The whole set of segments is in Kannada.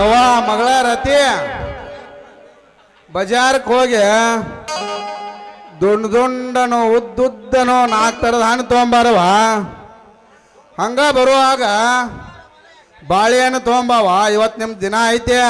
ಯವ್ವ ಮಗಳ ರತಿ ಬಜಾರ್ಕ್ ಹೋಗಿ, ದುಂಡ್ ದುಂಡನು, ಉದ್ದುದ್ದನು ನಾಲ್ಕು ಥರದ ಹಣ್ಣು ತೊಗೊಂಬಾರವ ಹಂಗ ಬರುವಾಗ, ಬಾಳೆಹಣ್ಣು ತೊಗೊಂಬಾವ ಇವತ್ತು ನಿಮ್ಮ ದಿನ ಐತೆ.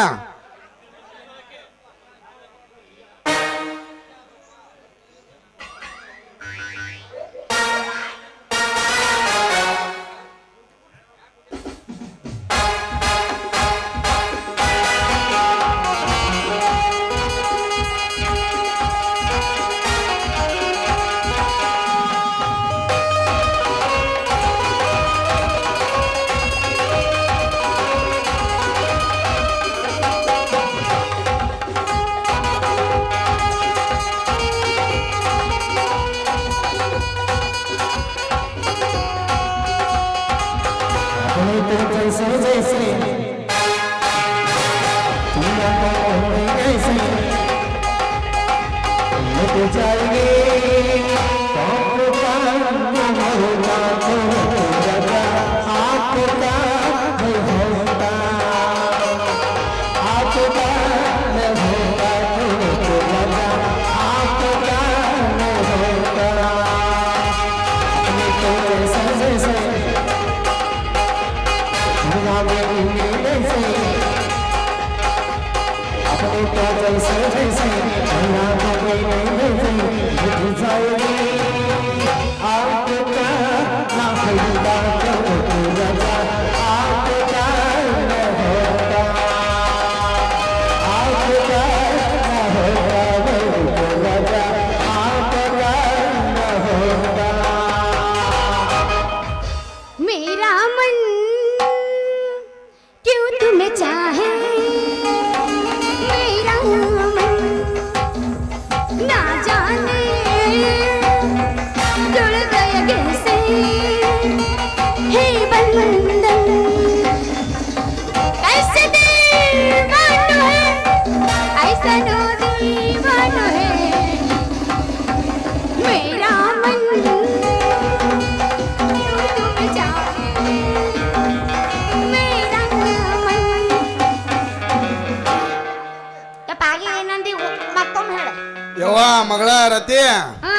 ಯವ್ವ ಮಗಳ ರತಿ. ಹಾ.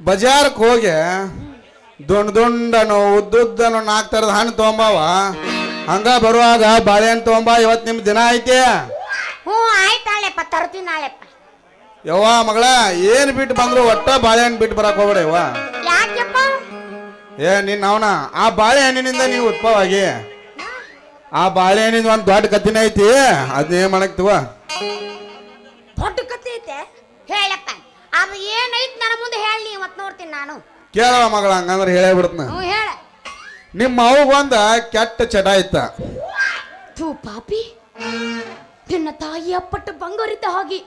ಬಜಾರ್ಕ್ ಹೋಗಿ ದೊಡ್ಡ ದೊಂಡನು ಉದ್ದುದ್ದನು ನಾಲ್ಕು ಥರದ ಹಣ್ಣು ತೊಗೊಂಬಾವ. ಹಂಗ ಬರುವಾಗ ಬಾಳೆಹಣ್ಣು ತೊಗೊಂಬ ಇವತ್ತು ನಿಮ್ಮ ದಿನ ಐತಿ. ಹ್ಞೂ ಆಯ್ತಾಳೆಪ್ಪ ತರ್ತೀನಿ ನಾಳೆಪ್ಪ. ಯವ್ವ ಮಗಳ ಏನು ಬಿಟ್ಟು ಬಂದ್ರು ಒಟ್ಟ ಬಾಳೆಹಣ್ಣು ಬಿಟ್ಟು ಬರಕ್ ಹೋಗ್ಬೇಡ ಯವ್ವ. ಯಾಕೆಪ್ಪ ಏ ನಿನ್ನ ಅವನ ಆ ಬಾಳೆಹಣ್ಣಿನಿಂದ ನೀವು ಉತ್ಪವಾಗಿ ಆ ಬಾಳೆಹಣ್ಣಿಂದ ಒಂದು ದೊಡ್ಡ ಕತ್ತಿನ ಐತಿ. ಅದನ್ನೇ ಮಾಡಕ್ತಿವ ದೊಡ್ಡ ಕತೆ ಐತೆ? ಹೇಳಪ್ಪ. ಅದು ಏನೈತ್ ನನ್ನ ಮುಂದೆ ಹೇಳಿ ಇವತ್ತು ನೋಡ್ತೀನಿ ನಾನು. ಕೇಳವ ಮಗಳ ಹಂಗಂದ್ರೆ ಹೇಳೇ ಬಿಡ್ತನ. ಹ್ಞೂ ಹೇಳ. ನಿಮ್ಮ ಅವ್ವ ಬಂದ ಕೆಟ್ಟ ಚಟ ಇತ್ತ. ಥೂ ಪಾಪಿ. ನಿನ್ನ ತಾಯಿ ಅಪ್ಪಟ್ಟು ಬಂಗಾರಿದ್ದ ಹಾಗೆ.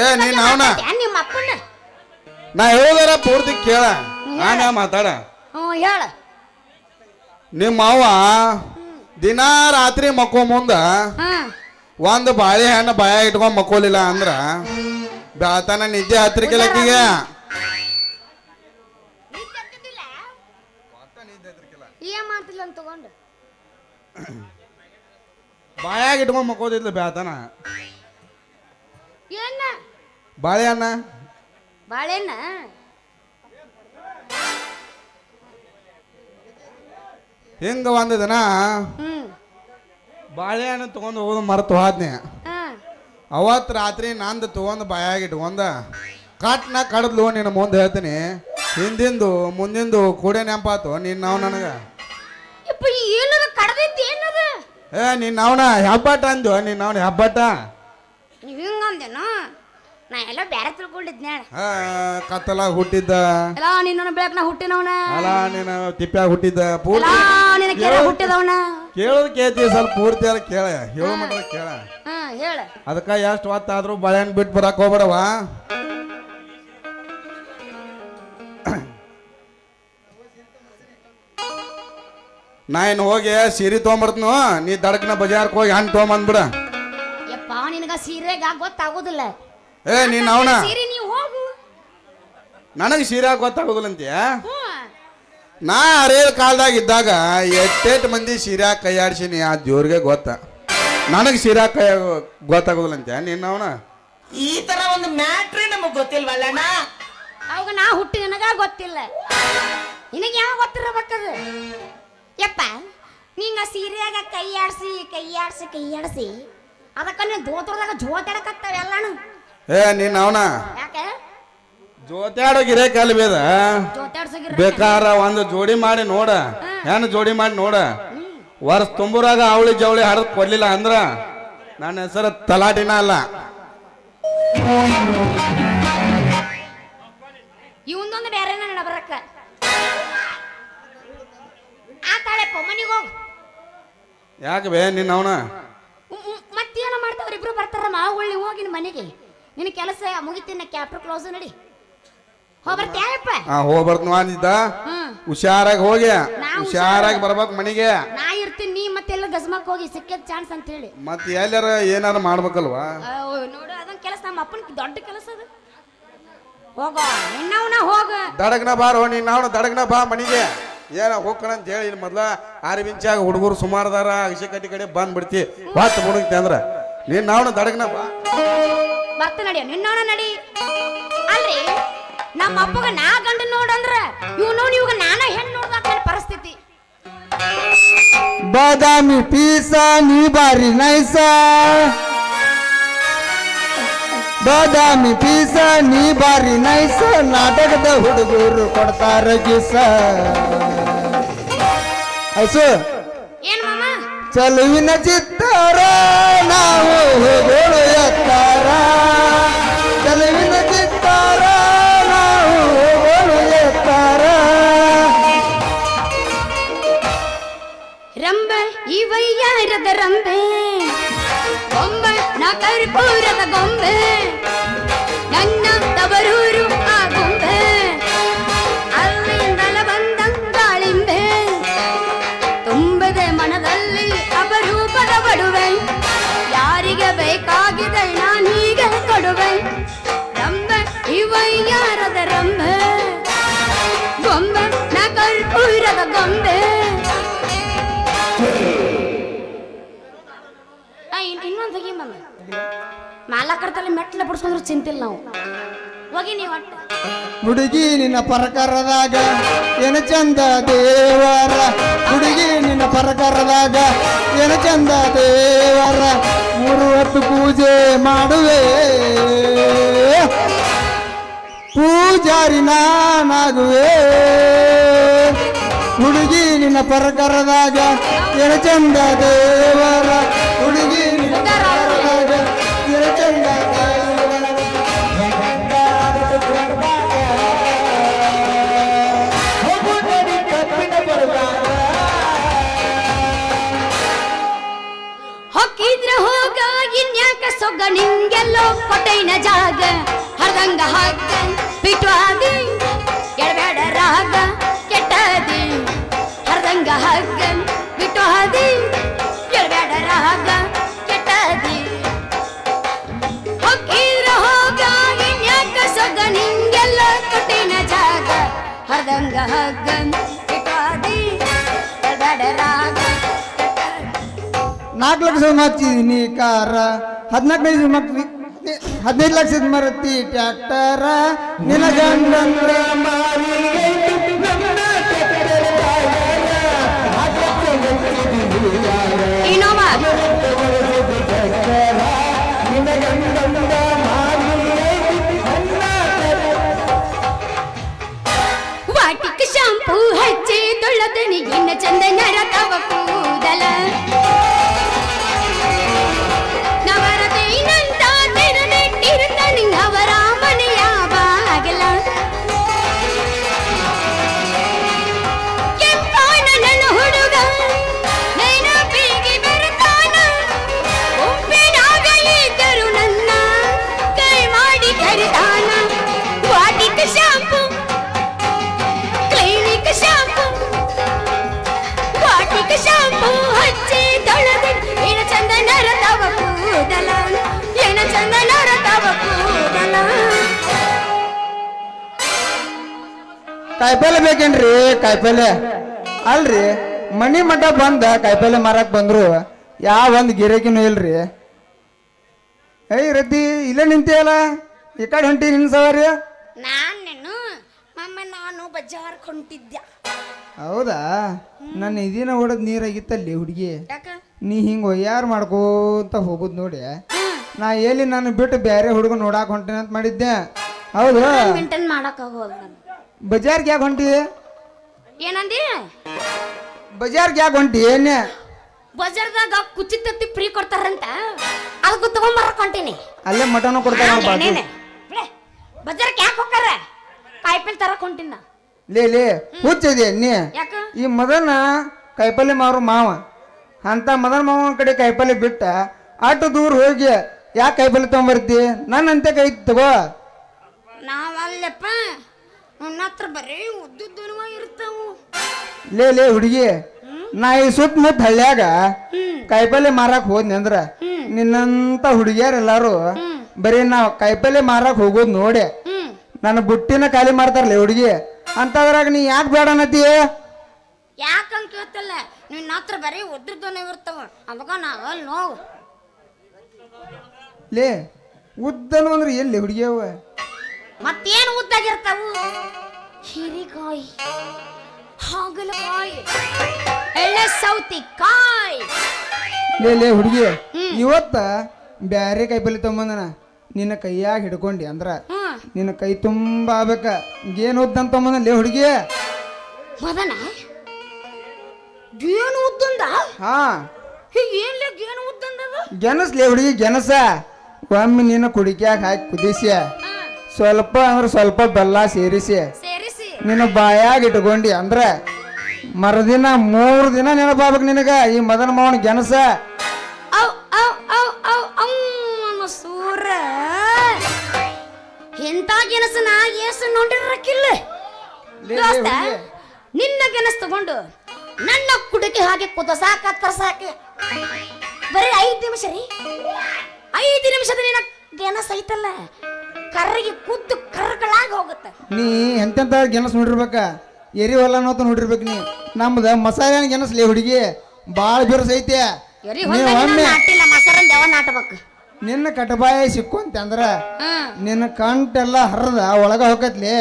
ಏ ನೀನ್ ಅವನ? ನಿಮ್ಮ ಅಪ್ಪನ ನಾ ಹೇಳೋದಾರ ಪೂರ್ತಿ ಕೇಳ. ನಾನ ಮಾತಾಡ. ಹ್ಞೂ ಹೇಳ. ನಿಮ್ಮ ಅವ್ವ ದಿನಾ ರಾತ್ರಿ ಮಕ್ಕೋ ಮುಂದ ಹಾ ಒಂದು ಬಾಳೆಹಣ್ಣು ಬಾಯ ಇಟ್ಕೊಂಡ್ ಮಕ್ಕೋಲಿಲ್ಲ ಅಂದ್ರ ಬೆಳತನ ನಿದ್ದೆ ಹತ್ತಿರಕಿಲ್ಲಕ್ಕಿಗೆ ಏನ್ ಮಾಡ್ತಿಲ್ಲ ಅಂತ ತಗೊಂಡು. ಬಾಯಾಗ ಇಟ್ಕೊಂಡ್ ಮಕ್ಕೋದಿಲ್ಲ ಬೆಳತನ ಏನ? ಬಾಳೆಹಣ್ಣ? ಬಾಳೆನ ಹಿಂಗ ಒಂದು ದಿನ ಹ್ಮ್. ಬಾಳೆಹಣ್ಣು ತಗೊಂಡು ಹೋಗೋದು ಮರೆತು ಹೋದ್ನೆ. ಹಾ ಅವತ್ತು ರಾತ್ರಿ ನಂದು ತೊಗೊಂಡು ಬಾಯಾಗಿ ಇಟ್ಕೊಂಡ ಕಟ್ನ ಕಡದ್ಲು ನಿನ್ನ ಮುಂದೆ ಹೇಳ್ತೀನಿ. ಹಿಂದಿಂದು ಮುಂದಿಂದು ಕೂಡೆ ನೆಂಪಾತು ನಿನ್ನ ನಾವು ನನಗ. ಏ ನಿನ್ನ ಅವನ ಹೆಬ್ಬಾಟ ಅಂದು ನಿನ್ನ ಅವನ ಹೆಬ್ಬಟ್ಟ? ಹಿಂಗಂದೇನು ನಾ ಎಲ್ಲ ಬ್ಯಾರೆ ತಿಳ್ಕೊಂಡಿದ್ನ ಆ, ಕತ್ತಲಾಗ ಹುಟ್ಟಿದ್ದ. ಎಲ್ಲ ನಿನ್ನ ಬೆಳಕ್ ನಾ ಹುಟ್ಟಿನವನ. ಅಲ್ಲ ನೀನು ತಿಪ್ಪ್ಯಾಗ ಹುಟ್ಟಿದ್ದ. ಪೂರ್ತಿ ಹುಟ್ಟಿದವನ. ಕೇಳೋದು ಕೇಳ್ತೀವಿ ಸ್ವಲ್ಪ ಪೂರ್ತಿ ಅಲ್ಲ ಕೇಳ ಹೇಳೋ ಮಟ್ಟ ಕೇಳ. ಹಾ ಹೇಳ. ಅದಕ್ಕೆ ಎಷ್ಟು ಹೊತ್ತಾದ್ರೂ ಬಾಳೆಹಣ್ಣು ಬಿಟ್ಟು ಬರಕ್ ಹೋಗ್ಬೇಡವ? ನಾ ಇನ್ನು ಹೋಗಿ ಸೀರೆ ತೊಗೊಂಬರ್ತನು ನೀ ದಡಕ್ನ ಬಜಾರ್ಕ್ ಹೋಗಿ ಹಣ್ಣು ತೊಗೊಂಬಂದ್ಬಿಡ. ಸೀರೆ ನಿನಗ ಸೀರೆಗ ಗೊತ್ತಾಗೋದಿಲ್ಲ. ಏ ನೀನ್ ಅವನ? ಸೀರೆ ನೀವು ಹೋಗು. ನನಗೆ ಸೀರೆ ಗೊತ್ತಾಗೋದಿಲ್ಲ ಅಂತೀಯ? ನಾ ಅರೇಲ್ ಕಾಲ್ದಾಗ ಇದ್ದಾಗ ಎಟ್ಟೆಟ್ ಮಂದಿ ಶಿರಾ ಕೈಯಾಡ್ಸಿನಿ ಆ ದೇವ್ರಿಗೆ ಗೊತ್ತ. ನನಗೆ ಶಿರಾ ಕೈ ಗೊತ್ತಾಗೋದಿಲ್ಲ ಅಂತ ನಿನ್ನ ಅವನ? ಈ ತರ ಒಂದು ಮ್ಯಾಟ್ರಿ ನಮಗ್ ಗೊತ್ತಿಲ್ವಲ್ಲ ಅವಾಗ ನಾ ಹುಟ್ಟಿ ನನಗ ಗೊತ್ತಿಲ್ಲ. ನಿನಗೆ ಯಾವ ಗೊತ್ತಿರಬೇಕದು? ಯಪ್ಪ ನಿಂಗ ಸೀರೆಯಾಗ ಕೈ ಆಡ್ಸಿ ಕೈ ಆಡ್ಸಿ ಕೈ ಆಡ್ಸಿ ಅದಕ್ಕ ನೀನು ದೋತ್ರದಾಗ ಜೋತಾಡಕತ್ತಾವ ಎಲ್ಲಾನು ಏ ನಿನ್ನ ಅವನ? ಯಾಕೆ? ಜೋತ್ಯಾಡೋ ಗಿರೇ ಬೇದ? ಬೇಕಾರ ಒಂದು ಜೋಡಿ ಮಾಡಿ ನೋಡ. ಹೆಣ್ಣು ಜೋಡಿ ಮಾಡಿ ನೋಡ. ವರ್ಷ ತುಂಬುರಾಗ ಅವಳಿ ಜವಳಿ ಹರಿದು ಕೊಡ್ಲಿಲ್ಲ ಅಂದ್ರ ನನ್ನ ಹೆಸರು ತಲಾಟಿನ ಅಲ್ಲ. ಇವಂದೊಂದು ಬೇರೆ ನನ್ನ ಬರಕ್ಕ ಆ ತಾಳೆ ಮನಿಗೆ ಹೋಗ. ಯಾಕೆ ಬೇ ನಿನ್ನ ಅವನ? ಮತ್ತೇನ ಮಾಡ್ತಾವ್ರಿ ಇಬ್ರು ಬರ್ತಾರ ಮಾವುಳ್ಳಿ ಹೋಗಿ ಮನೆಗೆ. ನಿನ್ನ ಕೆಲಸ ಮುಗಿತೀನಿ ಕ್ಯಾಪ್ಟರ್ ಕ್ಲೋಸ್ ನಡಿ. ಹೋಗ್ ಬರ್ತೀಯಪ್ಪ ಆ ಹೋಗ್ಬರ್ತ ಅಂದಿದ್ದ. ಹ್ಮ್. ಹುಷಾರಾಗಿ ಹೋಗಿ ಹುಷಾರಾಗಿ ಬರ್ಬೇಕು ಮನೆಗೆ. ನಾ ಇರ್ತೀನಿ ನೀ ಮತ್ತೆಲ್ಲ ಗಜಮಕ್ ಹೋಗಿ ಸಿಕ್ಕದ ಚಾನ್ಸ್ ಅಂತ ಹೇಳಿ. ಮತ್ತೆ ಎಲ್ಲಾರ ಏನಾರ ಮಾಡ್ಬೇಕಲ್ವಾ? ನೋಡು ಅದೊಂದ್ ಕೆಲಸ ನಮ್ಮ ಅಪ್ಪನ ದೊಡ್ಡ ಕೆಲಸ ಅದು. ಹೋಗೋ ನಿನ್ನವನ ಹೋಗ. ದಡಗ್ನ ಬಾರೋ ನೀನ್ ನಾವು ದಡಗ್ನ ಬಾ ಮನೆಗೆ. ಏನ ಹೋಗ್ಕಣ ಅಂತ ಹೇಳಿ ಇಲ್ಲಿ ಮೊದ್ಲ ಆರು ಬಿಂಚಾಗ ಹುಡುಗರು ಸುಮಾರದಾರ ಅಗಸಿ ಕಟ್ಟಿ ಕಡೆ ಬಂದ್ಬಿಡ್ತಿ. ಬಿಡ್ತಿ ಹೊತ್ತು ಮುಡುಗ್ತಿ ಅಂದ್ರ. ನೀನ್ ನಾವು ದಡಗ್ನ ಬಾ. ಬರ್ತ ನಡಿಯ ನಿನ್ನವನ ನಡಿ. ಅಲ್ರಿ? ನಮ್ಮ ಅಪ್ಪಗ ನಾ ಗಂಡ ನೋಡಂದ್ರ ಇವ್ ನೋಡಿ ಇವಾಗ ನಾನ ಹೆಣ್ಣು ನೋಡ್ದಾಕ ಪರಿಸ್ಥಿತಿ. ಬಾದಾಮಿ ಪೀಸ ನೀ ಬಾರಿ ನೈಸ. ಬಾದಾಮಿ ಪೀಸ ನೀ ಬಾರಿ ನೈಸ. ನಾಟಕದ ಹುಡುಗರು ಕೊಡ್ತಾರ ಗೀಸ. ಹಸು ಚಲುವಿನ ಚಿತ್ತಾರ ನಾವು ಹೋಗೋಣ ಎತ್ತಾರ. ಇವಯ್ಯಾರದ ರಂಬೆ ಗೊಂಬೆ ನಾ ಕರ್ಪೂರದ ಗೊಂಬೆ ನನ್ನ ತವರೂರು ಆ ಗೊಂಬೆ ಅಲ್ಲಿಂದಲ ಬಂದ ದಾಳಿಂಬೆ ತುಂಬದೆ ಮನದಲ್ಲಿ ಅಪರೂಪದ ಬಡುವೆ ಯಾರಿಗೆ ಬೇಕಾಗಿದೆ ನಾನೀಗ ಕೊಡುವೆ ರಂಬೆ ಇವಯ್ಯಾರದ ರಂಬೆ ಗೊಂಬೆ ನಾ ಕರ್ಪೂರದ ಗೊಂಬೆ ಮಾಲಕರ್ತಲ್ಲಿ ಮೆಟ್ಲ ಬಿಡ್ಸ್ಕೊಂಡ್ರೆ ಚಿಂತಿಲ್ಲ ನಾವು. ಹೋಗಿ ನೀವು ಹುಡುಗಿ ನಿನ್ನ ಪರಕರದಾಗ, ಏನ ಚಂದ ದೇವರ? ಹುಡುಗಿ ನಿನ್ನ ಪರಕರದಾಗ, ಏನ ಚಂದ ದೇವರ? ಮೂರು ಹೊತ್ತು ಪೂಜೆ ಮಾಡುವೆ. ಪೂಜಾರಿ ನಾನಾಗುವೆ. ಹುಡುಗಿ ನಿನ್ನ ಪರಕರದಾಗ, ಏನ ಚಂದ ದೇವರ? ಹುಡುಗಿ ನಿಂಗೆಲ್ಲೋ ಕೊಟ್ಟೈನ ಜಾಗ. ಹರ್ದಂಗ ಹಾಕ ಪಿಟ್ವಾದಿ ಎಡಬೇಡ ರಾಗ ಕೆಟ್ಟದಿ. ಹರ್ದಂಗ ಹಾಕ ಬಿಟ್ವಾದಿ ಎಡಬೇಡ ರಾಗ. ಕೆಟ್ಟದಿ ನಾಲ್ಕು ಲಕ್ಷ ಮಾಡ್ತಿದ್ದೀನಿ ಕಾರ. ಹದಿನಾಲ್ಕೈದು ಮಕ್ಳು ಹದಿನೈದು ಲಕ್ಷದ ಮರತಿ ಟ್ಯಾಕ್ಟರ. ನಿನಗಂದ್ರೆ ಗಂಡಂದ್ರ ಹಚ್ಚಿ ತೊಳೆದನಿ ಇನ್ನ ಚಂದ ನರಕವ ಕೂದಲ ಕಾಯಿಪಲ್ಲೆ ಬೇಕೇನ್ರಿ? ಕಾಯಿಪಲ್ಲೆ. ಅಲ್ರಿ ಮನಿ ಮಠ ಬಂದ ಕಾಯಿಪಲ್ಲೆ ಮಾರಕ್ ಬಂದ್ರು. ಯಾವ ಒಂದು ಗಿರಾಕಿನೂ ಇಲ್ರಿ. ಏಯ್ ರದ್ದಿ ಇಲ್ಲೇ ನಿಂತಿಯಲ್ಲ? ಈ ಕಡೆ ಹೊಂಟಿ ನಿನ್ ಸವಾರಿ? ನಾನೇನು ಮಮ್ಮ ನಾನು ಹೊಂಟಿದ್ದೆ ಹೌದಾ? ನನ್ನ ಇದಿನ ಹೊಡೆದ್ ನೀರಾಗಿತ್ತಲ್ಲಿ ಹುಡುಗಿ. ನೀ ಹಿಂಗೆ ಒಯ್ಯಾರು ಮಾಡ್ಕೋತ ಹೋಗುದ್ ನೋಡಿ. ನಾ ಎಲ್ಲಿ ನಾನು ಬಿಟ್ಟು ಬೇರೆ ಹುಡುಗ ನೋಡಾಕ್ ಹೊಂಟೇನಂತ ಅಂತ ಮಾಡಿದ್ದೆ. ಹೌದು? ಮೇಂಟೈನ್ ಮಾಡಕ್ ಆಗೋಲ್ಲ ನಾನು ಬಜಾರ್ಗೆ ಯಾಕೆ ಹೊಂಟಿ? ಏನಂದಿ? ಬಜಾರ್ಗೆ ಯಾಕೆ ಹೊಂಟಿ? ಏನೇ? ಬಜಾರ್ದಾಗ ಕುಚಿ ತತ್ತಿ ಫ್ರೀ ಕೊಡ್ತಾರಂತ. ಅದಕ್ಕೂ ತಗೊಂಬರಕ್ ಹೊಂಟೀನಿ. ಅಲ್ಲೇ ಮಟನು ಕೊಡ್ತಾರ. ಬಜಾರ್ಗೆ ಯಾಕೆ ಹೋಗಾರ ಕಾಯಿಪಲ್ಲೆ ತರಕ್ ಹೊಂಟಿನ. ಲೇ ಲೇ ಹುಚ್ಚಿದೆ ನೀ? ಯಾಕ? ಈ ಮದನ ಕಾಯಿಪಲ್ಲೆ ಮಾರು ಮಾವ. ಅಂತ ಮದನ ಮಾವನ ಕಡೆ ಕಾಯಿಪಲ್ಲೆ ಬಿಟ್ಟ ಅಷ್ಟು ದೂರ ಹೋಗಿ ಯಾಕೆ ಕಾಯಿಪಲ್ಲೆ ತಗೊಂಬರ್ತಿ? ನನ್ನ ಅಂತೆ ಕೈ ತಗೋ. ನಾವಲ್ಲಪ್ಪ. ನನ್ನ ಹತ್ರ ಬರೀ ಉದ್ದುದ್ದನುವ ಇರ್ತಾವು ಲೇ ಲೇ ಹುಡುಗಿ. ನಾ ಈ ಸುತ್ತಮುತ್ತ ಹಳ್ಳ್ಯಾಗ ಕಾಯಿಪಲ್ಲೆ ಮಾರಕ್ ಹೋದ್ನಿ ಅಂದ್ರ. ನಿನ್ನಂತ ಹುಡುಗಿಯರ್ ಎಲ್ಲಾರು ಬರೀ ನಾವ್ ಕಾಯಿಪಲ್ಲೆ ಮಾರಕ್ ಹೋಗೋದ್ ನೋಡಿ. ನನ್ನ ಬುಟ್ಟಿನ ಖಾಲಿ ಮಾಡ್ತಾರಲ್ಲ ಹುಡುಗಿ. ಅಂತದ್ರಾಗ ನೀ ಯಾಕೆ ಬೇಡ ಅನ್ನತಿ ಯಾಕಂತ ಕೇಳ್ತಲ್ಲ? ನಿನ್ನ ಹತ್ರ ಬರೀ ಉದ್ರದ್ದನೆ ಇರ್ತಾವ ಅವಾಗ ನಾವು ಅಲ್ಲಿ ನೋವು. ಲೇ ಉದ್ದನು ಅಂದ್ರೆ ಎಲ್ಲಿ ಹುಡುಗಿಯವ ಮತ್ತೇನು ಉದ್ದಾಗಿರ್ತಾವು ಹೀರಿಕಾಯಿ ಹಾಗಲಕಾಯಿ ಎಳ್ಳೆ ಸೌತಿಕಾಯಿ. ಲೇ ಲೇ ಹುಡುಗಿ. ಇವತ್ತ ಬ್ಯಾರೆ ಕಾಯಿಪಲ್ಲೆ ತಗೊಂಬಂದನ. ನಿನ್ನ ಕೈಯಾಗ ಹಿಡ್ಕೊಂಡಿ ಅಂದ್ರ ನಿನ್ನ ಕೈ ತುಂಬಾ ಆಗ್ಬೇಕ. ಏನ್ ಉದ್ದಂತ ತಗೊಂಬಂದ ಲೇ ಹುಡುಗಿ. ಮದನ ಏನು ಉದ್ದಂದ? ಹಾ. ಗೆನಸ್ ಲೇ ಹುಡುಗಿ ಗೆನಸ ಒಮ್ಮೆ ನಿನ್ನ ಕುಡಿಕ್ಯಾಗ ಹಾಕಿ ಕುದಿಸಿ ಹಾ, ಸ್ವಲ್ಪ ಅಂದ್ರೆ ಸ್ವಲ್ಪ ಬೆಲ್ಲ ಸೇರಿಸಿ. ಸೇರಿಸಿ. ನಿನ್ನ ಬಾಯಾಗ ಇಟ್ಕೊಂಡಿ. ಅಂದ್ರ ಮರುದಿನ ಮೂರು ದಿನ ನೆನಪಾಗ್ಬೇಕು ನಿನಗ. ಈ ಮದನ ಮಾವನ ಗೆನಸ ಔ ಔ ಔ ಔ ಔ ಅನ್ನೋ ಸೂರ. ಎಂತ ಗೆಣಸು ನಾ ಏಸು ನೋಡಿರಕ್ಕಿಲ್ಲ. ದೋಸ್ತ ನಿನ್ನ ಗೆಣಸು ತಗೊಂಡು ನನ್ನ ಕುಡಿಕೆ ಹಾಗೆ ಕುದಸಾಕ ಸಾಕೆ ಬರೀ ಐದು ನಿಮಿಷ ರೀ. ಐದು ನಿಮಿಷದ ನಿನ್ನ ಗೆಣಸ್ ಐತಲ್ಲ. ಕರ್ರಿಗೆ ಕುದ್ದು ಕರ್ಗಳಾಗಿ ಹೋಗುತ್ತೆ. ನೀ ಎಂತೆಂತ ಗೆಣಸ್ ನೋಡಿರ್ಬೇಕ? ಎರಿ ಹೊಲ ಅನ್ನೋತ ನೋಡಿರ್ಬೇಕು ನೀ. ನಮ್ದು ಮಸಾಲೆ ಗೆಣಸ್ಲಿ ಹುಡುಗಿ. ಭಾಳ ಬಿರುಸ ಐತೆ. ಎರಿ ನೀ ಹೊಲ್ದಾಗ ಒಮ್ಮೆ ನಾಟಿಲ್ಲ ದೇವ ನಾಟಬೇಕು. ನಿನ್ನ ಕಟಬಾಯ ಸಿಕ್ಕೊಂತ ಅಂದ್ರ ಹ್ಮ್ ನಿನ್ನ ಕಂಟೆಲ್ಲ ಹರದ ಒಳಗ ಹೋಗತ್ಲಿ.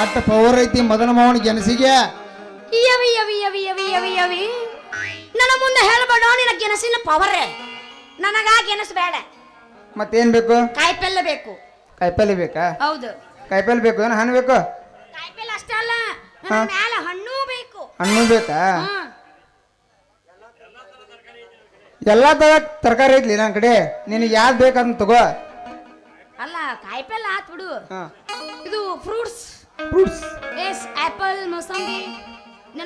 ಅಟ್ಟ ಪವರ್ ಐತಿ ಮದನ ಮಾವನ ಗೆಣಸಿಗೆ. ಯವಿ ಯವಿ ಯವಿ ಯವಿ ಯವಿ ಯವಿ. ನನ್ನ ಮುಂದೆ ಹೇಳ್ಬೇಡ ನಿನ್ನ ಗೆಣಸಿನ ಪವರ್. ನನಗ ಗೆಣಸ್ ಬೇಡ. ಮತ್ತೇನ್ ಬೇಕು? ಕಾಯಿಪಲ್ಲೆ ಬೇಕು. ಕಾಯಿಪಲ್ಲೆ ಬೇಕಾ? ಹೌದು. ಕಾಯಿಪಲ್ಲೆ ಬೇಕು ಏನು ಹಣ್ಣು ಬೇಕು? ಕಾಯಿಪಲ್ಲೆ ಅಷ್ಟೇ ಅಲ್ಲ ಮೇಲೆ ಮ್ಯಾಲ ಹಣ್ಣು ಬೇಕು. ಹಣ್ಣು ಬೇಕಾ? ಎಲ್ಲ ಎಲ್ಲಾ ತರ ತರಕಾರಿ ಐತ್ಲಿ ನನ್ನ ಕಡೆ. ನಿನಗೆ ಯಾವ್ದು ಬೇಕಂತ ತಗೋ. ಅಲ್ಲ ಕಾಯಿಪಲ್ಲೆ ಆತ್ ಬಿಡು. ಹಾ. ಇದು fruits. Fruits. Yes apple mosambi.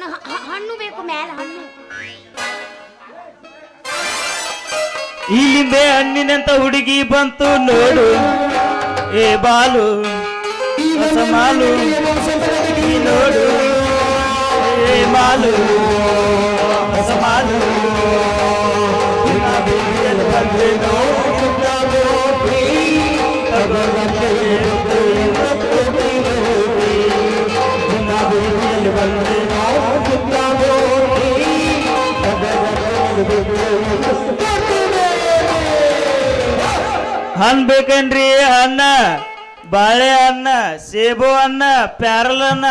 ಹ- ಹಣ್ಣು ಬೇಕು ಮ್ಯಾಲ ಹಣ್ಣು. ಇಲ್ಲಿಂದೆ ಹಣ್ಣಿನಂತ ಹುಡುಗಿ ಬಂತು ನೋಡು. बदले ఏ బాలు बंदे Thank you. ಹಣ್ಣು ಬೇಕೇನ್ರಿ? ಹಣ್ಣ. ಬಾಳೆ ಹಣ್ಣ ಸೇಬು ಹಣ್ಣ ಪ್ಯಾರಲ್ ಹಣ್ಣ.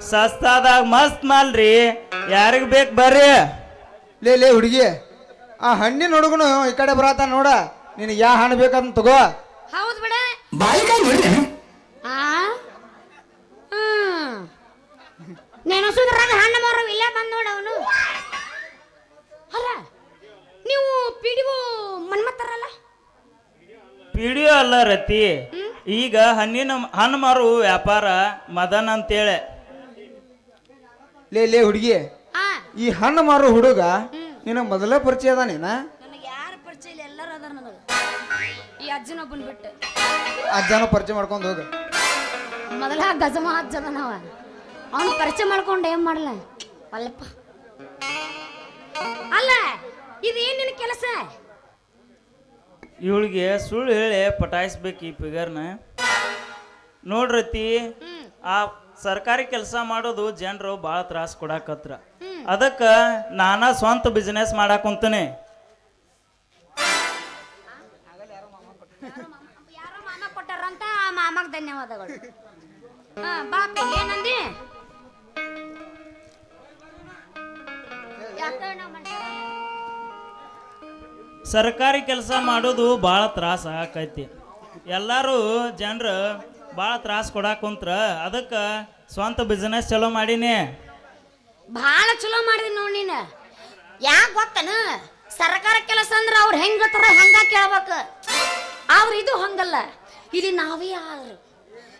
ಸಸ್ತಾದಾಗ ಮಸ್ತ್ ಮಾಲ್ರಿ. ಯಾರಿಗ ಬೇಕು ಬರ್ರಿ. ಲೇ ಲೇ ಹುಡುಗಿ. ಆ ಹಣ್ಣಿನ ಹುಡುಗನು ಈ ಕಡೆ ಬರತ್ತ ನೋಡ. ನಿನಗೆ ಯಾವ ಹಣ್ಣು ಬೇಕಂತ ತಗೋ. ಹೌದು ಬಿಡ. ಆ? ಹ್ಮ್. ನೆನಸುದ್ರಾಗ ಹಣ್ಣು ಮಾರೋ ಇಲ್ಲೇ ಬಂದ್ ನೋಡ ಅವನು. ಅಲ್ಲ ನೀವು ಪಿಡಿವು ಮನ್ಮತ್ತರಲ್ಲ ಪಿಡಿಯೋ ಅಲ್ಲ ರತಿ. ಈಗ ಹಣ್ಣಿನ ಹಣ್ಣು ಮಾರು ವ್ಯಾಪಾರ ಮದನ್ ಅಂತೇಳಿ. ಲೇ ಲೇ ಹುಡುಗಿ. ಆ ಈ ಹಣ್ಣು ಮಾರು ಹುಡುಗ ನಿನ್ನ ಮೊದಲೇ ಪರಿಚಯ ಅದ ನೀನ ನನಗೆ ಯಾರ ಪರಿಚಯ ಇಲ್ಲ ಎಲ್ಲರೂ ಅದಾರ ನನಗೆ. ಈ ಅಜ್ಜನೊಬ್ಬನ್ ಬಿಟ್ಟು. ಅಜ್ಜನ ಪರಿಚಯ ಮಾಡ್ಕೊಂಡು ಹೋಗ. ಮೊದಲ ಗಜಮ ಅಜ್ಜದ ನಾವ ಅವನು ಪರಿಚಯ ಮಾಡ್ಕೊಂಡು ಏನ್ ಮಾಡಲ? ಅಲ್ಲಪ್ಪ. ಅಲ್ಲ ಇದೇನ್ ನಿನ್ನ ಕೆಲಸ? ಇವಳಿಗೆ ಸುಳ್ಳು ಹೇಳಿ ಪಟಾಯಿಸ್ಬೇಕು ಈ ಫಿಗರ್ನ ನೋಡ್ರತಿ ಆ ಸರ್ಕಾರಿ ಕೆಲಸ ಮಾಡೋದು ಜನರು ಭಾಳ ತ್ರಾಸ ಕೊಡಾಕತ್ರ. ಅದಕ್ಕ ನಾನಾ ಸ್ವಂತ ಬಿಸ್ನೆಸ್ ಮಾಡಾಕ ಧನ್ಯವಾದಗಳು. ಏನಂದಿ ಯಾಕ ಸರ್ಕಾರಿ ಕೆಲಸ ಮಾಡೋದು ಭಾಳ ತ್ರಾಸ ಆಕೈತಿ. ಎಲ್ಲರೂ ಜನರು ಭಾಳ ತ್ರಾಸ ಕೊಡಾಕ ಕುಂತ್ರ ಅದಕ್ಕೆ ಸ್ವಂತ ಬಿಸ್ನೆಸ್ ಚಲೋ ಮಾಡೀನಿ. ಭಾಳ ಚಲೋ ಮಾಡಿದಿ ನೋಡಿ ನೀನು. ಯಾಕೆ ಗೊತ್ತನ? ಸರ್ಕಾರ ಕೆಲಸ ಅಂದ್ರೆ ಅವ್ರು ಹೆಂಗ್ ಹಂಗ ಕೇಳ್ಬೇಕು. ಅವ್ರು ಇದು ಹಂಗಲ್ಲ. ಇಲ್ಲಿ ನಾವೇ ಆದ್ರು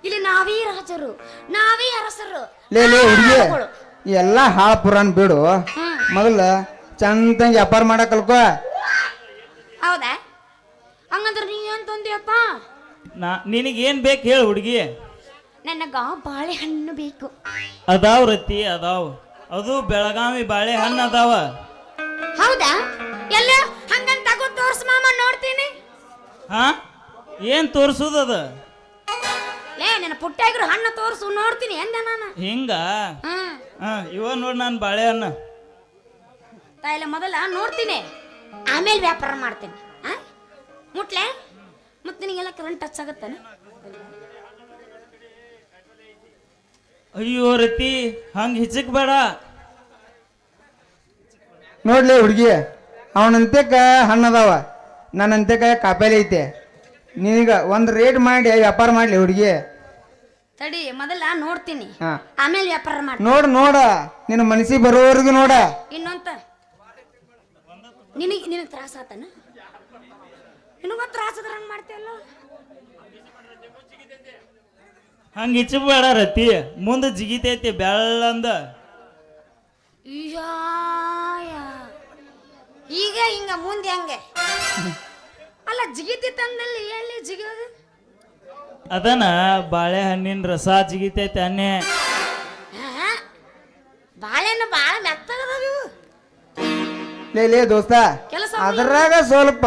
ಇಲ್ಲಿ ನಾವೇ ರಾಜರು. ನಾವೇ ಅರಸರು. ಲೇ ಲೇ ಹುಡುಗಿ ಎಲ್ಲ ಹಾಳು ಪುರಾಣ ಬಿಡು. ಮೊದಲು ಮೊದಲ ಚಂದಂಗೆ ವ್ಯಾಪಾರ ಮಾಡಕ್ ಕಲ್ಕೋ. ಹೌದಾ? ಹಂಗಂದ್ರೆ ನೀ ಏನ್ ತಂದಿಯಪ್ಪ? ನಾ ನಿನಗೇನು ಬೇಕು ಹೇಳು ಹುಡುಗಿ. ನನಗ ಬಾಳೆಹಣ್ಣು ಬೇಕು. ಅದಾವ್ ರತಿ ಅದಾವ್. ಅದು ಬೆಳಗಾವಿ ಬಾಳೆಹಣ್ಣು ಅದಾವ. ಹೌದಾ? ಎಲ್ಲ ಹಂಗಂತ ತಗೋ ತೋರ್ಸ್ ಮಾಮ ನೋಡ್ತೀನಿ. ಹಾ? ಏನು ತೋರ್ಸುದು ಅದು? ಲೇ ನನ್ನ ಪುಟ್ಟಾಗಿರೋ ಹಣ್ಣು ತೋರ್ಸು ನೋಡ್ತೀನಿ ಎಂದ ನಾನು ಹಿಂಗ? ಹ್ಮ್. ಹಾ ಇವ ನೋಡಿ ನಾನು ಬಾಳೆಹಣ್ಣು ತಾಯಿಲ್ಲ ಮೊದಲ ನೋಡ್ತೀನಿ. ಆಮೇಲೆ ವ್ಯಾಪಾರ ಮಾಡ್ತೇನೆ. ಆ? ಮುಟ್ಲೆ? ಮತ್ತೆ ನಿನಗೆಲ್ಲ ಕರೆಂಟ್ ಟಚ್ ಆಗತ್ತಾನೆ? ಅಯ್ಯೋ ರತಿ ಹಂಗೆ ಹಿಚಕ್ ಬೇಡ. ನೋಡ್ಲಿ ಹುಡುಗಿ ಅವನಂತೆಕ ಹಣ್ಣದಾವ ನನ್ನಂತೆಕ ಕಾಪೇಲಿ ಐತೆ. ನಿನಗ ಒಂದು ರೇಟ್ ಮಾಡಿ ವ್ಯಾಪಾರ ಮಾಡ್ಲಿ ಹುಡುಗಿ. ತಡಿ ಮೊದಲ ನೋಡ್ತೀನಿ. ಹಾ. ಆಮೇಲೆ ವ್ಯಾಪಾರ ಮಾಡಿ ನೋಡ್ ನೋಡ. ನಿನ್ನ ಮನಸ್ಸಿಗೆ ಬರೋವರೆಗೂ ನೋಡ. ಇನ್ನೊಂತ ನಿನಗೆ ನಿನಗೆ ತ್ರಾಸ ಆತನ? ನಿನಗೂ ತ್ರಾಸ ಅದ್ರ ಹಂಗೆ ಮಾಡ್ತೀಯಲ್ಲ ಹಂಗೆ ಹಿಚಕ್ ಬೇಡ ರತಿ. ಮುಂದೆ ಜಿಗಿತೈತಿ ಬೆಳ್ಳಂದ. ಈಗ ಹಿಂಗ ಮುಂದೆ ಹಂಗೆ? ಅಲ್ಲ ಜಿಗಿತಿ ತಂದಲ್ಲಿ ಎಲ್ಲಿ ಜಿಗಿಯೋದು? ಅದನ ಬಾಳೆಹಣ್ಣಿನ ರಸ ಜಿಗಿತೈತೆ ಅನ್ನೆ. ಲೇ ಲೇ ದೋಸ್ತ. ಕೆಲಸ ಅದ್ರಾಗ ಸ್ವಲ್ಪ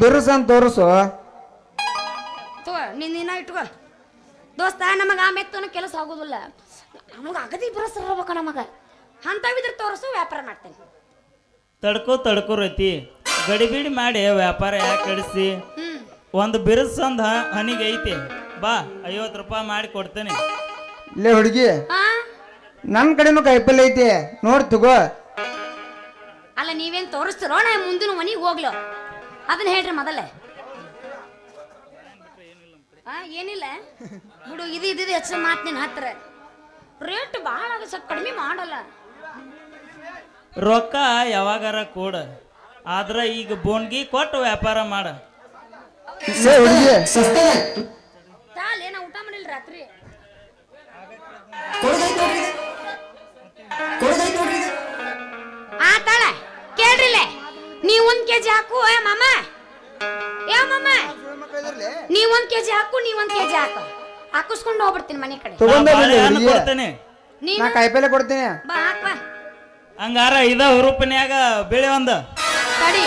ಬಿರುಸನ್ ತೋರಿಸು. ತಗೋ ನಿನ್ನ ದಿನ ಇಟ್ಕೋ. ದೋಸ್ತ ನಮಗೆ ಆಮೇತನ ಕೆಲಸ ಆಗೋದಿಲ್ಲ. ನಮಗೆ ಅಗದಿ ಬಿರುಸ ಇರ್ಬೇಕು ನಮಗ. ಅಂತವಿದ್ರ ತೋರಿಸು ವ್ಯಾಪಾರ ಮಾಡ್ತೇನೆ. ತಡ್ಕೋ ತಡ್ಕೋ ರೈತಿ. ಗಡಿಬಿಡಿ ಮಾಡಿ ವ್ಯಾಪಾರ ಯಾಕೆ ಕಡಿಸಿ ಒಂದು ಒಂದು ಬಿರುಸಂದ ಹನಿಗೆ ಐತಿ. ಬಾ ಐವತ್ತು ರೂಪಾಯಿ ಮಾಡಿ ಕೊಡ್ತೇನೆ. ಇಲ್ಲೇ ಹುಡುಗಿ. ನನ್ನ ಕಡೆನೂ ಕಾಯಿಪಲ್ಲೆ ಐತಿ. ನೋಡಿ ತಗೋ. ಅಲ್ಲ ನೀವೇನ್ ತೋರಿಸ್ತಿರೋ ನಾ ಮುಂದಿನ ಮನೆಗೆ ಹೋಗ್ಲು. ಅದನ್ನ ಹೇಳ್ರಿ ಮೊದಲೇ. ಆ ಏನಿಲ್ಲ. ಬಿಡು ಇದು ಇದು ಹೆಚ್ಚು ಮಾತು ನಿನ್ನ ಹತ್ರ. ರೇಟ್ ಭಾಳ ಆಗ ಸ್ವಲ್ಪ ಕಡಿಮೆ ಮಾಡಲ್ಲ. ರೊಕ್ಕ ಯಾವಾಗಾರ ಕೊಡ. ಆದ್ರ ಈಗ ಬೋನ್ಗಿ ಕೊಟ್ಟು ವ್ಯಾಪಾರ ಮಾಡ. ಲೇ ಹುಡುಗಿ ತಾಲ್ ಏನ ಊಟ ಮಾಡಿಲ್ಲ ರಾತ್ರಿ? ಕೇಳ್ರಿಲೆ ನೀ ಒಂದ್ ಕೆಜಿ ಹಾಕು ಏ ಮಾಮ? ಏ ಮಾಮ? ನೀ ಒಂದ್ ಕೆಜಿ ಹಾಕು ನೀ ಒಂದ್ ಕೆಜಿ ಹಾಕು. ಹಾಕಿಸ್ಕೊಂಡು ಹೋಗ್ಬಿಡ್ತೀನಿ ಮನೆ ಕಡೆ. ಕೊಡ್ತೇನೆ. ನೀನು? ನಾ ಕಾಯಿಪಲ್ಲೆ ಕೊಡ್ತೀನಿ. ಬಾ ಹಾಕ್ ಬಾ. ಹಂಗಾರ ಇದ ಹುರುಪಿನ್ಯಾಗ ಬೆಳೆ ಒಂದ. ತಡಿ.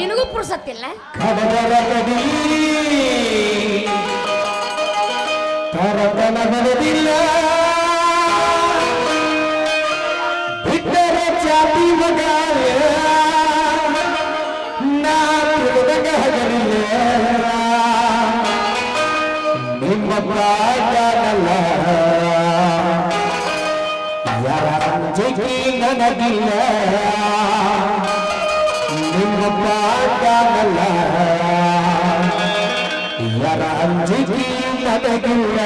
ನಿನಗೂ ಪುರ್ಸತ್ತಿಲ್ಲ? ಬಿಟ್ಟರೆ ಚಾತಿ ನನಗಿಲ್ಲ ನಿಮ್ಮ ಪ್ರಾಣನಲ್ಲ ಯಾರ ಅಂಜಿಕೆ ನನಗಿಲ್ಲ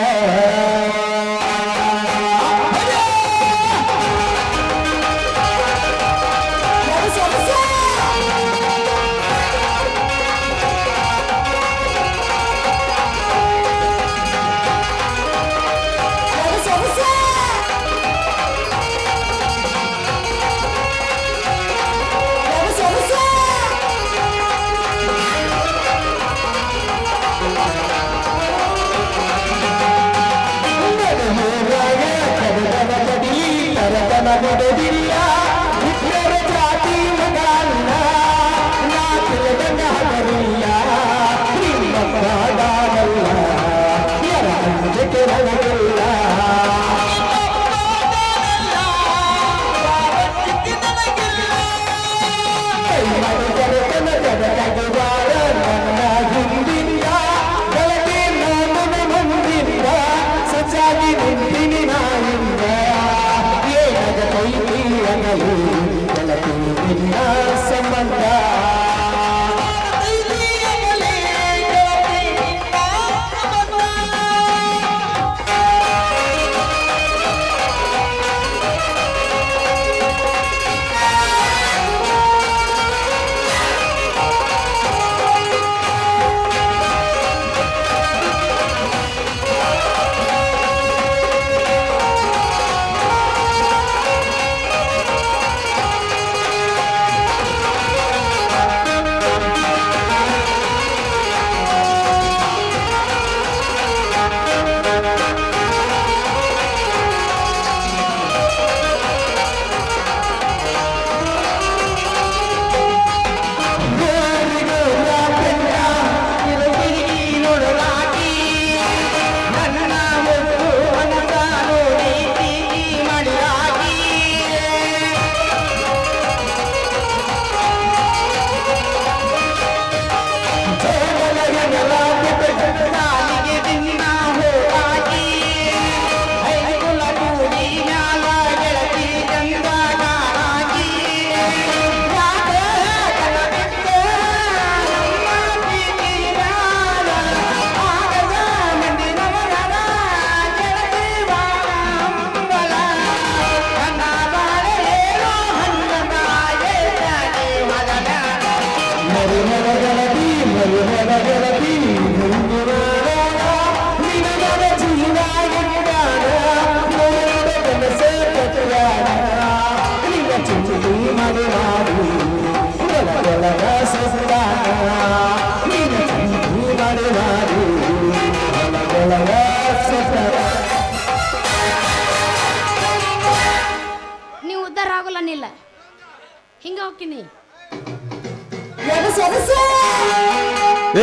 ಹೋಗ್ತೀನಿ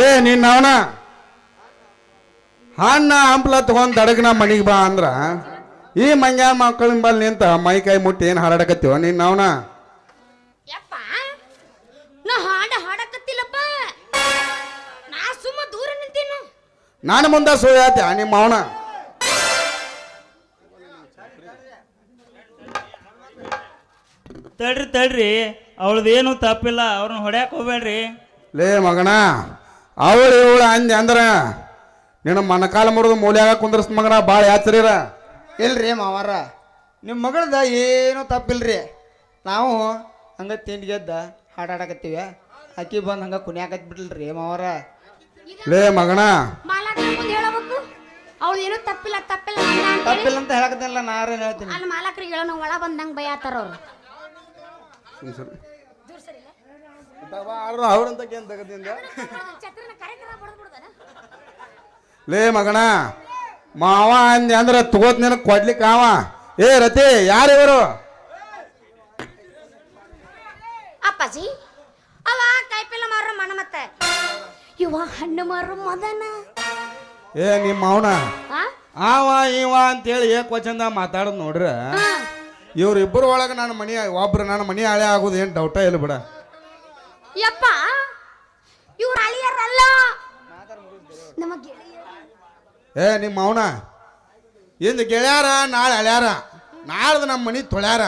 ಏ ನೀನ್ ಅವನ? ಹಣ್ಣ ಹಂಪ್ಲ ತಗೊಂಡ್ ದಡಗನ ಮನಿಗೆ ಬಾ ಅಂದ್ರ ಈ ಮಂಗ ಮಕ್ಕಳಿನ ಬಲ್ ನಿಂತ ಮೈ ಕೈ ಮುಟ್ಟಿ ಏನ್ ಹಾಡಾಡಕತ್ತೀವ ನೀನ್ ಅವನ? ಯಪ್ಪ ನಾ ಹಾಡ ಹಾಡಕತ್ತಿಲ್ಲಪ್ಪ. ನಾ ಸುಮ್ಮ ದೂರ ನಿಂತೀನು ನಾನು ಮುಂದೆ ಸುಳ್ಯಾತ ನಿಮ್ಮ ಅವನ? ತಡ್ರಿ ತಡ್ರಿ. ಅವಳದೇನು ತಪ್ಪಿಲ್ಲ ಅವ್ರನ್ನ ಹೊಡ್ಯಾಕ್ ಹೋಗ್ಬೇಡ್ರಿ. ಲೇ ಮಗನ ಅವಳು ಇವಳು ಅಂದೆ ಅಂದ್ರ ನಿನ್ನ ಮನಕಾಲ ಮುರಿದು ಮೂಲ್ಯಾಗ ಕುಂದ್ರಸ್ ಮಗನ ಭಾಳ ಯಾತ್ರಿರ ಇಲ್ರಿ ಮಾವಾರ ನಿಮ್ಮ ಮಗಳದ ಏನೂ ತಪ್ಪಿಲ್ರಿ. ನಾವು ಹಂಗ ತಿಂಡಿ ಗೆದ್ದ ಹಾಡಾಡಕತ್ತೀವಿ ಅಕ್ಕಿ ಬಂದು ಹಂಗ ಕುಣಿಯಾಕತ್ ಬಿಡ್ಲ್ರಿ ಮಾವಾರ. ಲೇ ಮಗನ. ಮಾಲಾಕ್ರ ಮುಂದೆ ಹೇಳಬೇಕು? ಅವಳು ಏನೂ ತಪ್ಪಿಲ್ಲ ತಪ್ಪಿಲ್ಲ ಅಂದ ತಪ್ಪಿಲ್ಲ ಅಂತ ಹೇಳಕತ್ತಿಲ್ಲ ನಾರೇನು ಹೇಳ್ತೀನಿ? ಅಲ್ಲಿ ಮಾಲಕರಿಗೆ ಹೇಳೋಣ ಒಳ ಬಂದಂಗೆ ಬೈಯಾತಾರ ಅವ್ರು. ಲೇ ಮಗಣ ಮಾವ ಅಂದೆ ಅಂದ್ರೆ ತಗೋತ್ ನಿನಗೆ ಕೊಡ್ಲಿಕ್ಕೆ ಅವ. ಏ ರತಿ ಯಾರು ಇವರು? ಅಪ್ಪಾಜಿ ಅವ ಕಾಯಿಪಲ್ಲೆ ಮಾರೋ ಮನ ಮತ್ತೆ. ಇವ ಹಣ್ಣು ಮಾರೋ ಮದನ. ಏ ನಿಮ್ಮ ಅವನ ಆವ ಇವ ಅಂತೇಳಿ ಏಕ್ ವಚನದ ಮಾತಾಡೋದು ನೋಡ್ರ. ಇವ್ರಿಬ್ರು ಇವ್ರಿಬ್ಬರ ಒಳಗೆ ನನ್ನ ಮನಿ ಒಬ್ರು ನನ್ನ ಮನಿ ಹಳೆ ಆಗೋದು ಏನು ಡೌಟ ಇಲ್ಲ ಬಿಡ. ಯಪ್ಪ ಇವ್ರ ಅಳಿಯರಲ್ಲ. ನಮ್ಮ ಗೆಳೆಯರು. ಏ ನಿಮ್ಮ ಅವನ ಇಂದು ಗೆಳ್ಯಾರ ನಾಳೆ ಅಳ್ಯಾರ. ನಾಳ್ದು ನಮ್ಮ ಮನಿ ತೊಳ್ಯಾರ.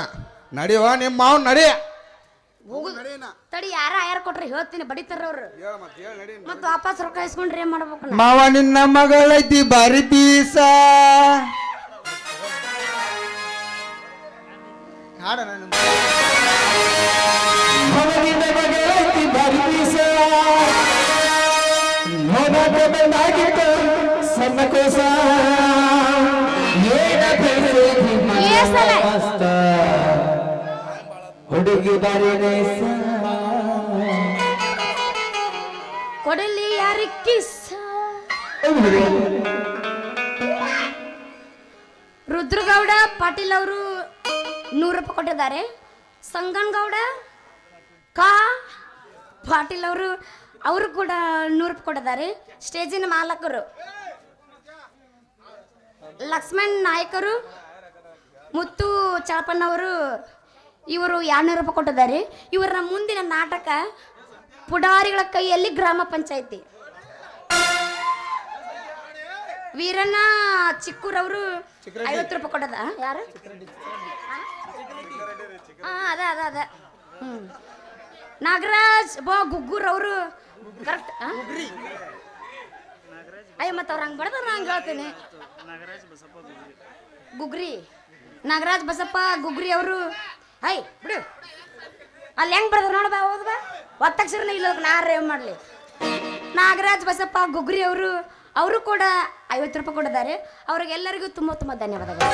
ನಡಿಯೋ ನಿಮ್ಮ ಮಾವನ್ ನಡಿ. ತಡಿ ಯಾರ ಯಾರು ಕೊಟ್ರೆ ಹೇಳ್ತೀನಿ ಬಡಿತಾರ ಅವ್ರು. ಮತ್ತೆ ವಾಪಸ್ ರೊಕ್ಕ ಇಸ್ಕೊಂಡ್ರಿ ಏನ್ ಮಾಡ್ಬೇಕು? ಮಾವ ನಿನ್ನ ಮಗಳೈತಿ ಬಾರಿ ಬೀಸ ಹಾಡ ನಿನ್ನ ಸಣ್ಣ ಕೋಸ? ಹುಡುಗಿ ಕೊಡಲಿ ಯಾರಿ ಕಿಸ್? ರುದ್ರಗೌಡ ಪಾಟೀಲ್ ಅವರು ನೂರು ರೂಪಾಯಿ ಕೊಟ್ಟಿದ್ದಾರೆ. ಸಂಗನಗೌಡ ಕಾ ಪಾಟೀಲ್ ಅವರು ಅವರು ಕೂಡ ನೂರು ರೂಪಾಯಿ ಕೊಟ್ಟಿದ್ದಾರೆ ಸ್ಟೇಜಿನ ಮಾಲಕರು. ಲಕ್ಷ್ಮಣ್ ನಾಯಕರು ಮುತ್ತು ಚಾಪಣ್ಣವರು ಇವರು ಎರಡ್ನೂರು ರೂಪಾಯಿ ಕೊಟ್ಟಿದ್ದಾರೆ. ಇವರ ಮುಂದಿನ ನಾಟಕ ಪುಡಾರಿಗಳ ಕೈಯಲ್ಲಿ ಗ್ರಾಮ ಪಂಚಾಯಿತಿ. ವೀರಣ್ಣ ಚಿಕ್ಕೂರವರು ಐವತ್ತು ರೂಪಾಯಿ ಕೊಡದ. ಯಾರು? ಹಾ ಅದ ಅದ ಅದ. ಹ್ಮ್. ನಾಗರಾಜ್ ಬಾ ಗುಗ್ಗೂರ್ ಅವರು ಕರೆಕ್ಟ್ ಅಯ್ಯ ಮತ್ತೆ ಅವ್ರು ಹಂಗೆ ಹೇಳ್ತೀನಿ. ಗುಗ್ರಿ. ನಾಗರಾಜ್ ಬಸಪ್ಪ ಗುಗ್ರಿ ಅವರು. ಐ ಬಿಡು. ಅಲ್ಲಿ ಹೆಂಗ್ ಬಡದ್ರ ನೋಡ ಬಾ ಹೌದು ಬಾ. ಒತ್ತಕ್ಷರನೇ ಇಲ್ಲ ನಾರೇ ಮಾಡ್ಲಿ ಮಾಡಲಿ? ನಾಗರಾಜ್ ಬಸಪ್ಪ ಗುಗ್ರಿ ಅವರು. ಅವರು ಕೂಡ ಐವತ್ತು ರೂಪಾಯಿ ಕೊಡಿದ್ದಾರೆ ಅವ್ರಿಗೆಲ್ಲರಿಗೂ ತುಂಬ ತುಂಬ ಧನ್ಯವಾದಗಳು.